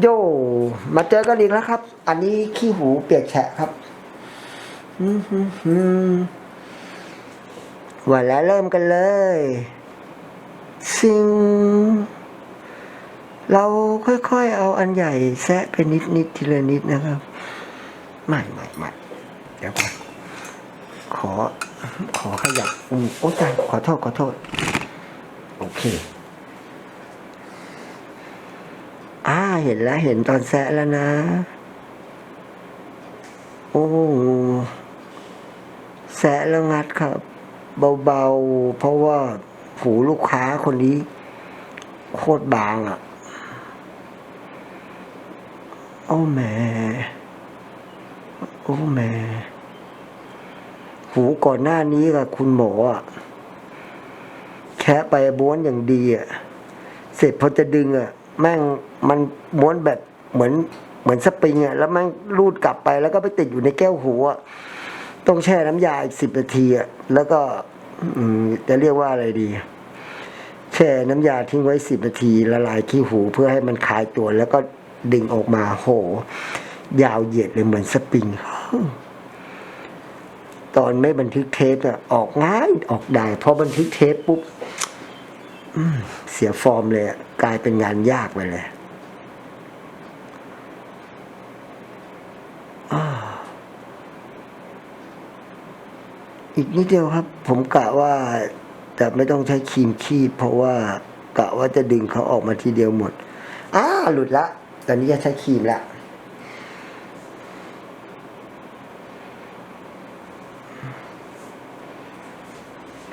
โยมาเจอกันอีกแล้วครับ อันนี้ขี้หูเปียกแฉะครับอืมวันแล้วเริ่มกันเลย สิ่ง เราค่อยๆเอาอันใหญ่แซะไปนิดนิดๆทีละนิดนะครับไม่ไม่ไม่เดี๋ยวก่อนขอ ขอขยับอืมโอ้ยขอโทษขอโทษ โอเค อ่า เห็นแล้วเห็นตอนแซะแล้วนะ โอ้แซะแล้วงัดครับ เบาๆ เพราะว่าหูลูกค้าคนนี้ โคตรบางอะ โอ้แม่โอ้แม่หูก่อนหน้านี้กับคุณหมออะแค่ไปบ้วนอย่างดีอะ เสร็จพอจะดึงอะ แม่งมันม้วนแบบเหมือนเหมือนสปริงอะแล้วแม่งรูดกลับไปแล้วก็ไปติดอยู่ในแก้วหูอะต้องแช่น้ำยาอีกสิบนาทีอะแล้วก็จะเรียกว่าอะไรดี แช่น้ำยาทิ้งไว้สิบนาที ละลายขี้หูเพื่อให้มันคลายตัว แล้วก็ดึงออกมาโห ยาวเหยียดเลยเหมือนสปริง ตอนไม่บันทึกเทปเนี่ยออกง่ายออกได้พอบันทึกเทปปุ๊บ เสียฟอร์มเลยกลายเป็นงานยากไปเลยอีกนิดเดียวครับ ผมกะว่าแต่ไม่ต้องใช้ครีมคีบเพราะว่ากะว่าจะดึงเขาออกมาทีเดียวหมดอ้าหลุดละ ตอนนี้จะใช้ครีมละ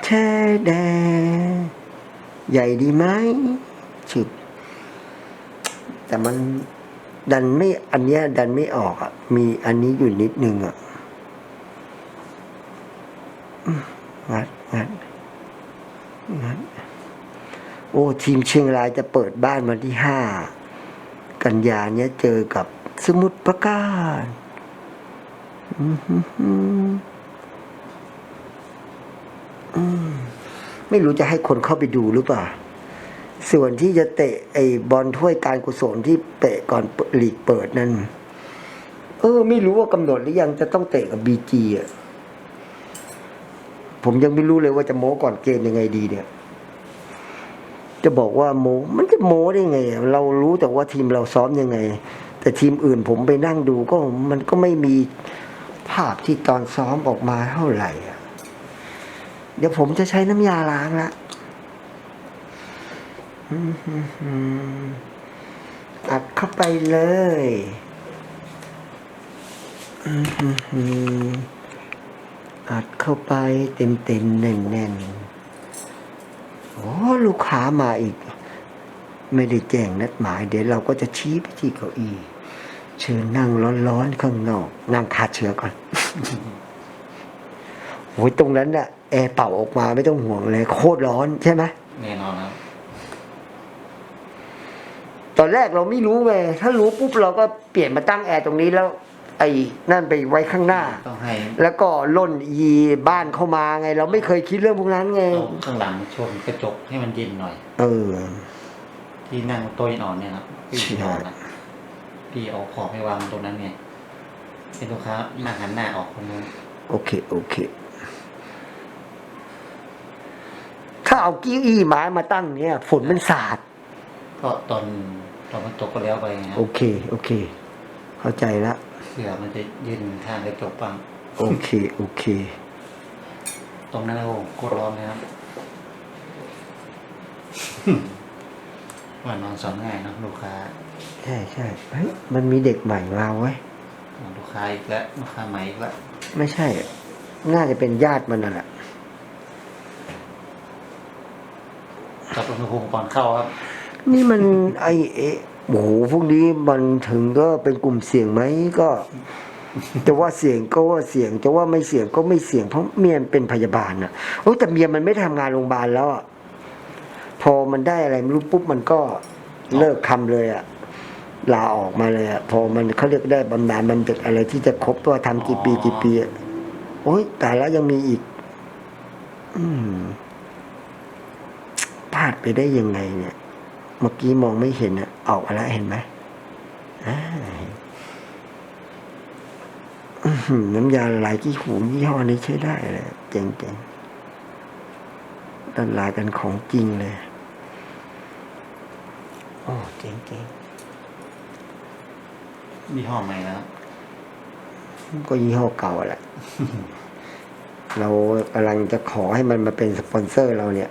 แช่แดง ใหญ่ดีไหมฉึบแต่มันดันไม่อันเนี้ยดันไม่ออกอะ มีอันนี้อยู่นิดนึงอะอืมงัดงัดงัดโอ้ทีมเชียงรายจะเปิดบ้านวันที่ห้ากันยาเนี้ยเจอกับสมุทรปราการอืมอืม ไม่รู้จะให้คนเข้าไปดูหรือเปล่า ส่วนที่จะเตะไอ้บอลถ้วยการกุศลที่เตะก่อนหลีกเปิดนั่น เออ ไม่รู้ว่ากำหนดหรือยังจะต้องเตะกับบีจีอะ ผมยังไม่รู้เลยว่าจะโม้ก่อนเกมยังไงดีเนี่ย จะบอกว่าโมมันจะโม้ได้ไง เรารู้แต่ว่าทีมเราซ้อมยังไง แต่ทีมอื่นผมไปนั่งดูก็มันก็ไม่มีภาพที่ตอนซ้อมออกมาเท่าไหร่อะ เดี๋ยวผมจะใช้น้ำยาล้างละอัดเข้าไปเลยอัดเข้าไปเต็มๆแน่นๆโอ้ลูกค้ามาอีก ไม่ได้แจ้งนัดหมาย เดี๋ยวเราก็จะชี้ไปที่เก้าอี้เชิญนั่งร้อนๆข้างนอก นั่งคาเชื้อก่อนโอ้ยตรงนั้นน่ะ แอร์เป่าออกมาไม่ต้องห่วงเลยโคตรร้อนใช่ไหมแน่นอนครับตอนแรกเราไม่รู้ไงถ้ารู้ปุ๊บเราก็เปลี่ยนมาตั้งแอร์ตรงนี้แล้ว ไอ้นั่นไปไว้ข้างหน้า ต้องให้แล้วก็ล่นยีบ้านเข้ามาไง เราไม่เคยคิดเรื่องพวกนั้นไง เอาข้างหลังชนกระจกให้มันเย็นหน่อย เออ ที่นั่งโต๊ะนอนเนี่ยครับที่ใช่นอนนะพี่เอาของไปวางตรงนั้นไงเป็นลูกค้านั่งหันหน้าออกคนนู้นโอเค โอเค ถ้า เอาเกี้อี้ไม้มาตั้งเนี่ยฝนมันสาด ก็ตอนตอนมันตกก็แล้วไปไงครัโอบเค โอเค เข้าใจละเสือมันจะยืนข้างกระจกบ้างโอเค โอเค ตรงนั้นโอ้โหโคตรร้อนเลยครับว่านอนสอนง่ายเนอะลูกค้าใช่ใช่เฮ้ยมันมีเด็กใหม่มาเว้ยลูกค้าอีกแล้วลูกค้าใหม่อีกแล้วไม่ใช่ น่าจะเป็นญาติมันนั่นแหละ กับ อุณหภูมิก่อนเข้าครับ นี่มันไอเอะโอ้โหพวกนี้มันถึงก็เป็นกลุ่มเสี่ยงไหมก็จะว่าเสี่ยงก็ว่าเสี่ยงจะว่าไม่เสี่ยงก็ไม่เสี่ยงเพราะเมียมันเป็นพยาบาลน่ะโอ้ยแต่เมียมันไม่ทำงานโรงพยาบาลแล้วอะพอมันได้อะไรไม่รู้ปุ๊บมันก็เลิกทำเลยอะลาออกมาเลยอะพอมันเขาเรียกได้บำนาญบำเหน็จอะไรที่จะครบตัวทำกี่ปีกี่ปีอะโอ้ยแต่แล้วยังมีอีก อืมพลาดไปได้ยังไงเนี่ย เมื่อกี้มองไม่เห็นอะออกมาแล้วเห็นไหมอ่าอื้อหือน้ำยาละลายขี้หูยี่ห้อนี้ใช้ได้เลยเจ๋งๆละลายกันของจริงเลย โอ้เจ๋งยี่ห้อใหม่แล้วๆก็ยี่ห้อเก่าแหละเรากำลังจะขอให้มันมาเป็นสปอนเซอร์เราเนี่ย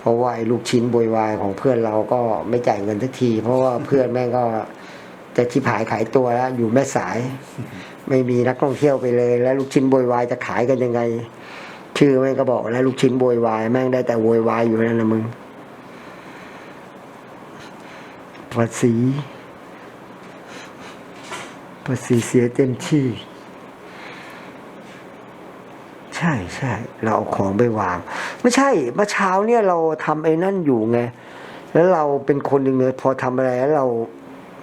เพราะว่าไอ้ลูกชิ้นบวยวายของเพื่อนเราก็ไม่จ่ายเงินสักที เพราะว่าเพื่อนแม่งก็จะชิบหายขายตัวแล้ว อยู่แม่สาย ไม่มีนักท่องเที่ยวไปเลย แล้วลูกชิ้นบวยวายจะขายกันยังไง ชื่อแม่งก็บอกแล้วลูกชิ้นบวยวายแม่งได้แต่โวยวายอยู่นั่นนะมึงภาษีภาษีเสียเต็มที่ ใช่ใช่เราเอาของไปวาง ไม่ใช่เมื่อเช้าเนี่ยเราทำไอ้นั่นอยู่ไงแล้วเราเป็นคนหนึ่งเลยพอทำอะไรแล้วเรา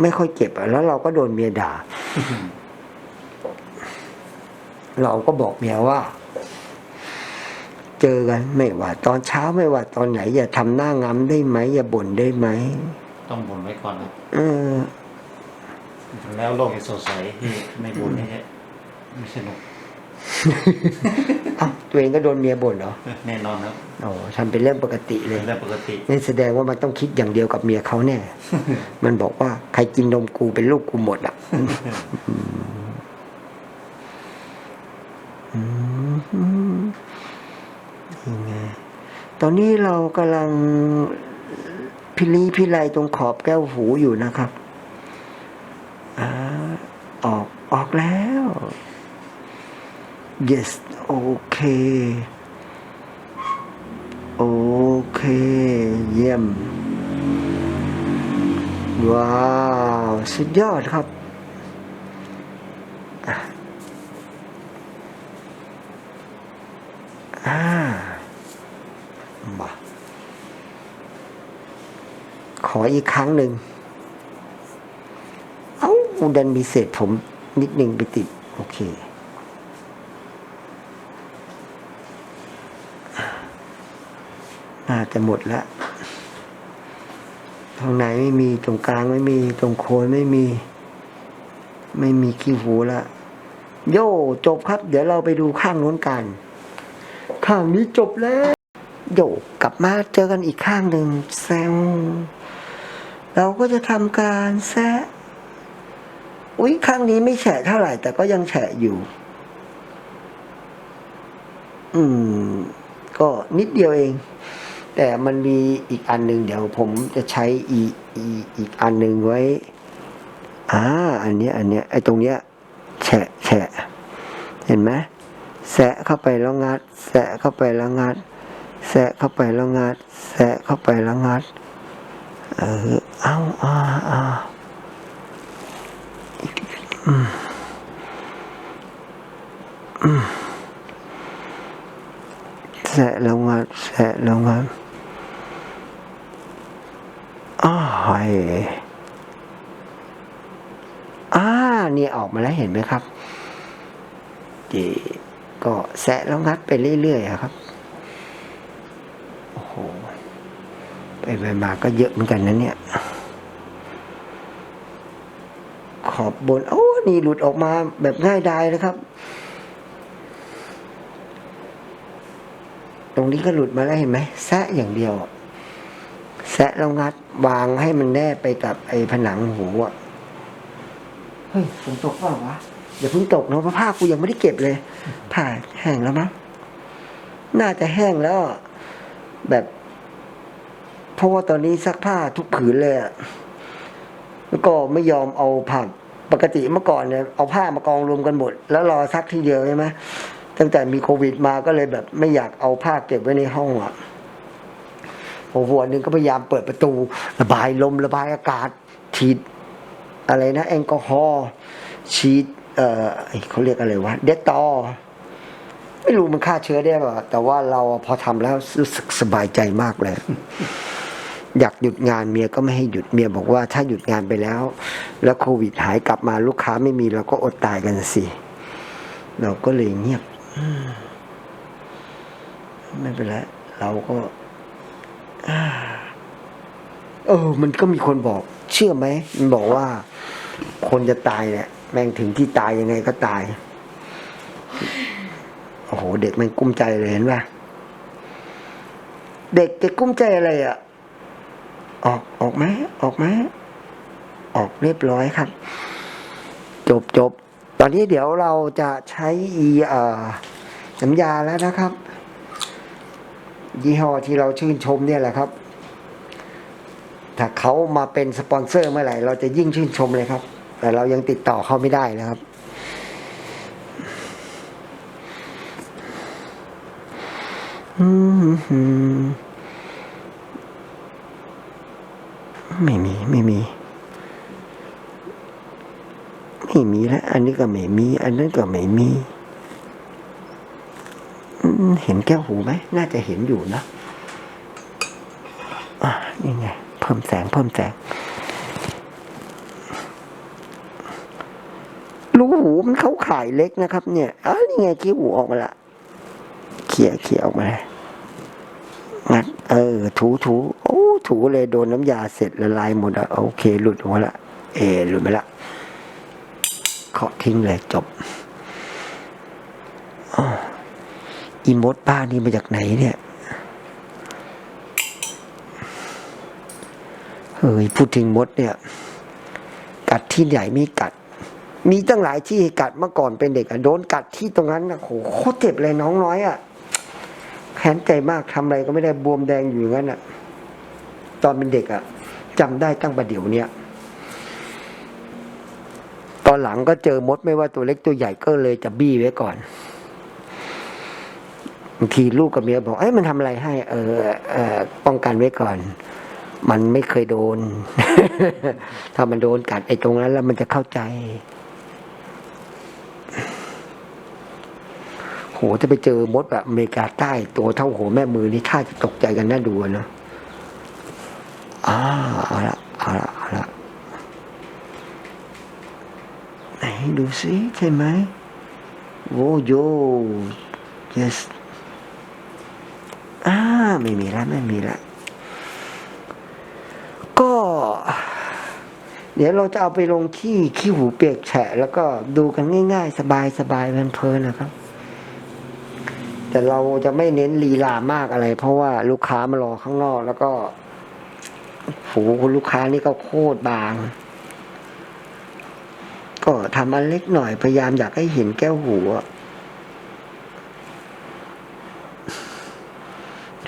ไม่ค่อยเก็บอะแล้วเราก็โดนเมียด่า เราก็บอกเมียว่า เจอกันไม่ว่า ตอนเช้าไม่ว่า ตอนไหน อย่าทำหน้างำได้ไหมอย่าบ่นได้ไหมต้องบ่นไว้ก่อนนะเออแล้วโลกจะสดใสที่ไม่บ่นไม่ใช่ไม่สนุกเอ้าตัวเองก็โดนเมียบ่นเหรอแน่นอนครับโอ้ทำเป็นเรื่องปกติเลเป็ยนเรื่องปกตินั่นแสดงว่ามันต้องคิดอย่างเดียวกับเมียเขาแน่ มันบอกว่าใครกินนมกูเป็นลูกกูหมดอะอืมยังไงตอนนี้เรากำลังพิลีพิไลตรงขอบแก้วหูอยู่นะครับอาออกออกแล้ว yes โอเคโอเค เยี่ยม ว้าว สุดยอดครับ อะอ่ามาขออีกครั้งหนึ่ง เอ้าดันมีเศษผมนิดหนึ่งไปติด โอเค น่หมดล้วตรงไหนไม่มีตรงกลางไม่มีตรงโคนไม่มี ไม่มีขี้หูละโย่จบครับ เดี๋ยวเราไปดูข้างโน้นกัน ข้างนี้จบแล้ว โย่กลับมาเจอกันอีกข้างหนึ่งแซวเราก็จะทำการแซะอุ๊ยข้างนี้ไม่แฉะเท่าไหร่ แต่ก็ยังแฉะอยู่ อืม ก็นิดเดียวเอง แต่มันมีอีกอันหนึ่งเดี๋ยวผมจะใช้อีอีอีกอันหนึ่งไว้อ่าอันเนี้ยอันเนี้ยไอ้ตรงเนี้ยแฉะแฉะเห็นไหมแสะเข้าไปแล้วงัด แสะเข้าไปแล้วงัด แสะเข้าไปแล้วงัด แสะเข้าไปแล้วงัด เออเอาอ่าอ่าอืมอืมแสะแล้วงัด แสะแล้วงัด อ่านี่ออกมาแล้วเห็นไหมครับจีก็แสะแล้วงัดไปเรื่อยๆครับ โอ้โห ไปไปมาก็เยอะเหมือนกันนะเนี่ย ขอบบน โอ้ นี่หลุดออกมาแบบง่ายดายนะครับ ตรงนี้ก็หลุดมาแล้วเห็นไหมแซะอย่างเดียวอะ แซะแล้วงัดวางให้มันแนบไปกับไอ้ผนังหูอะเฮ้ยฝนตกเปล่าวะอย่าเพิ่งตกนะเพราะผ้ากูยังไม่ได้เก็บเลยผ้าแห้งแล้วมั้งน่าจะแห้งแล้ว แบบเพราะว่าตอนนี้ซักผ้าทุกผืนเลยอะแล้วก็ไม่ยอมเอาผ้าปกติเมื่อก่อนเนี่ยเอาผ้ามากองรวมกันหมด แล้วรอซักทีเดียวใช่ไหมตั้งแต่มีโควิดมาก็เลยแบบไม่อยากเอาผ้าเก็บไว้ในห้องอะ พอวันหนึ่งก็พยายามเปิดประตู ระบายลมระบายอากาศฉีดอะไรนะ แอลกอฮอล์ฉีดเออเขาเรียกอะไรวะเดตตอไม่รู้มันฆ่าเชื้อได้ป่ะแต่ว่าเราพอทำแล้วรู้สึกสบายใจมากเลยอยากหยุดงานเมียก็ไม่ให้หยุดเมียบอกว่าถ้าหยุดงานไปแล้ว แล้วโควิดหายกลับมาลูกค้าไม่มีเราก็อดตายกันสิ เราก็เลยเงียบไม่เป็นไรเราก็ เออ มันก็มีคนบอก เชื่อไหมมันบอกว่า คนจะตายเนี่ยแม่งถึงที่ตายยังไงก็ตาย โอ้โห เด็กแม่งกุ้มใจเลยเห็นป่ะเด็กจะกุ้มใจอะไรอะ ออกออกไหมออกไหมออกเรียบร้อยครับ จบจบตอนนี้เดี๋ยวเราจะใช้อีเอ่อน้ำยาแล้วนะครับ ยี่ห้อที่เราชื่นชมเนี่ยแหละครับ ถ้าเขามาเป็นสปอนเซอร์เมื่อไหร่ เราจะยิ่งชื่นชมเลยครับ แต่เรายังติดต่อเขาไม่ได้นะครับไม่มีไม่มี ไม่มีแล้วอันนี้ก็ไม่มี อันนั้นก็ไม่มี เห็นแก้วหูไหม น่าจะเห็นอยู่นะอะนี่ไง เพิ่มแสง เพิ่มแสง รูหูมันเขาข่ายเล็กนะครับ เนี่ยอ้าวนี่ไงขี้หูออกมาละ เขี่ยเขี่ยออกมางัดเออ ถูถูโอ้ ถูเลยโดนน้ำยาเสร็จละลายหมดอะโอเค หลุดออกมาละ เออหลุดไปละเคาะทิ้งเลยจบอ้อ อีมดป้านี่มาจากไหนเนี่ยเฮ้ยพูดถึงมดเนี่ย กัดที่ใหญ่มีกัด มีตั้งหลายที่กัดเมื่อก่อนเป็นเด็กอะโดนกัดที่ตรงนั้นนะโหโคตรเจ็บเลยน้องน้อยอะแค้นใจมากทำอะไรก็ไม่ได้บวมแดงอยู่งั้นอะตอนเป็นเด็กอะจำได้ตั้งประเดี๋ยวเนี้ยตอนหลังก็เจอมดไม่ว่าตัวเล็กตัวใหญ่ก็เลยจะบี้ไว้ก่อน บางทีลูกกับเมียบอก เอ้ยมันทำอะไรให้ เออเออป้องกันไว้ก่อน มันไม่เคยโดน ถ้ามันโดนกัดไอ้ตรงนั้น แล้วมันจะเข้าใจโหจะไปเจอมดแบบอเมริกาใต้ตัวเท่าหัวแม่มือนี่ท่าจะตกใจกันน่าดูอะเนะอ่าเอาละเอาละเอาละไหนดูสิใช่ไหมโอ้โย yes ไม่มีแล้วไม่มีแล้วก็ เดี๋ยวเราจะเอาไปลงขี้ขี้หูเปียกแฉะ แล้วก็ดูกันง่าย ๆ สบายๆเพลินๆนะครับ แต่เราจะไม่เน้นลีลามากอะไร เพราะว่าลูกค้ามารอข้างนอก แล้วก็โหคุณลูกค้านี่ก็โคตรบาง ก็ทำอันเล็กหน่อยพยายามอยากให้เห็นแก้วหูอะ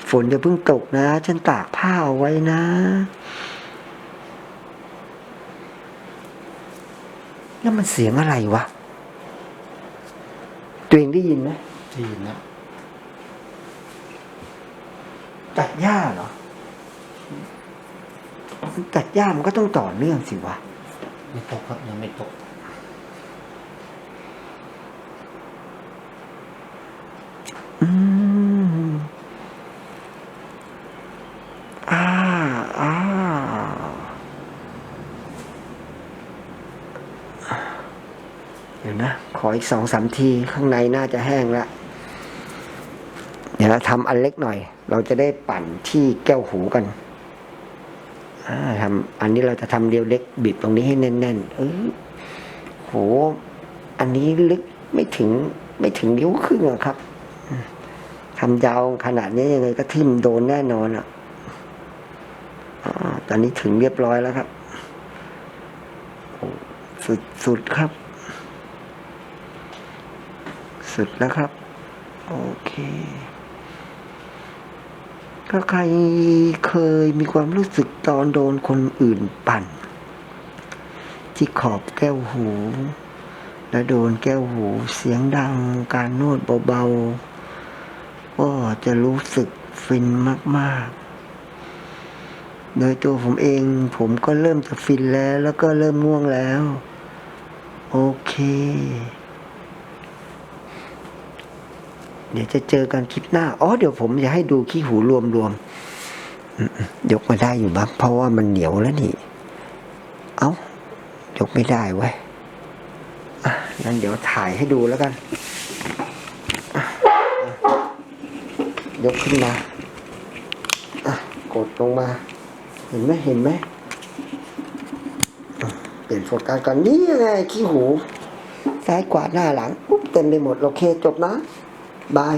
ฝนจะเพิ่งตกนะ ฉันตากผ้าเอาไว้นะ แล้วมันเสียงอะไรวะ ตัวเองได้ยินไหมได้ยินแล้วตัดหญ้าเหรอมันตัดหญ้ามันก็ต้องต่อเนื่องสิวะ ไม่ตกครับยังไม่ตก อืมอ่าอ่าเดี๋ยวนะ ข ออีกสองสามที ข้างในน่าจะแห้งละเดี๋ยวเราทำอันเล็กหน่อย เราจะได้ปั่นที่แก้วหูกันทำอันนี้เราจะทำเดียวเล็กบิดตรงนี้ให้แน่นๆเออโห อันนี้ลึกไม่ถึงไม่ถึงนิ้วครึ่งอะครับทำยาวขนาดนี้ยังไงก็ทิ่มโดนแน่นอนอะอาตอนนี้ถึงเรียบร้อยแล้วครับ สุดสุดครับ สุดแล้วครับ โอเค ถ้าใครเคยมีความรู้สึกตอนโดนคนอื่นปั่น ที่ขอบแก้วหู แล้วโดนแก้วหูเสียงดังการนวดเบาๆ ก็จะรู้สึกฟินมากๆโดยตัวผมเองผมก็เริ่มจะฟินแล้ว แล้วก็เริ่มง่วงแล้ว โอเค เดี๋ยวจะเจอกันคลิปหน้า อ๋อ เดี๋ยวผมจะให้ดูขี้หูรวมๆอืมยกมาได้อยู่บ้างเพราะว่ามันเหนียวแล้วนี่ เอ้ายกไม่ได้เว้ยอะงั้นเดี๋ยวถ่ายให้ดูแล้วกัน ยกขึ้นมากดลงมา เห็นไหมเห็นไหมเปลี่ยนโฟกัสก่อนนี่ไงขี้หู ซ้ายกวาดหน้าหลังปุ๊บเต็มไปหมด โอเคจบนะ บาย